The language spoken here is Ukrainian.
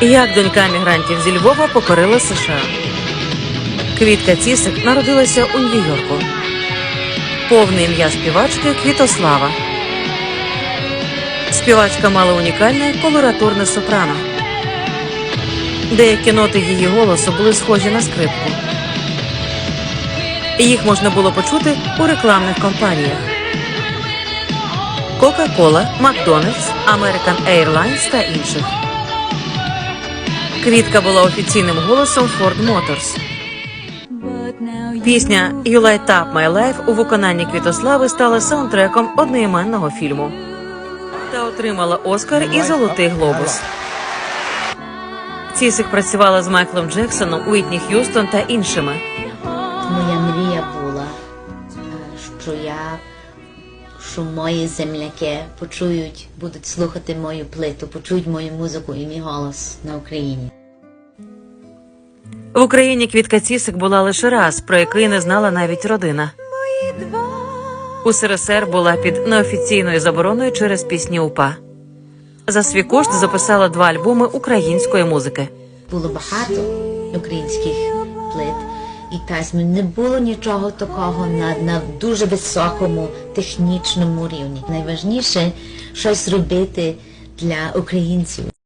Як донька мігрантів зі Львова покорила США. Квітка Цісик народилася у Нью-Йорку. Повне ім'я співачки Квітослава. Співачка мала унікальне колоратурне сопрано. Деякі ноти її голосу були схожі на скрипку. Їх можна було почути у рекламних кампаніях. Coca-Cola, Макдональдс, American Airlines та інших. Квітка була офіційним голосом Ford Motors. Пісня «You Light Up My Life» у виконанні Квітослави стала саундтреком одноіменного фільму та отримала Оскар і Золотий глобус. Цісик працювала з Майклом Джексоном, Уітні Х'юстон та іншими. Моя мрія була, що я, що мої земляки почують, будуть слухати мою плиту, почують мою музику і мій голос на Україні. В Україні Квітка Цісик була лише раз, про який не знала навіть родина. У СРСР була під неофіційною забороною через пісні УПА. За свій кошт записала два альбоми української музики. Було багато українських плит і песень. Не було нічого такого на, на дуже високому технічному рівні. Найважніше щось робити для українців.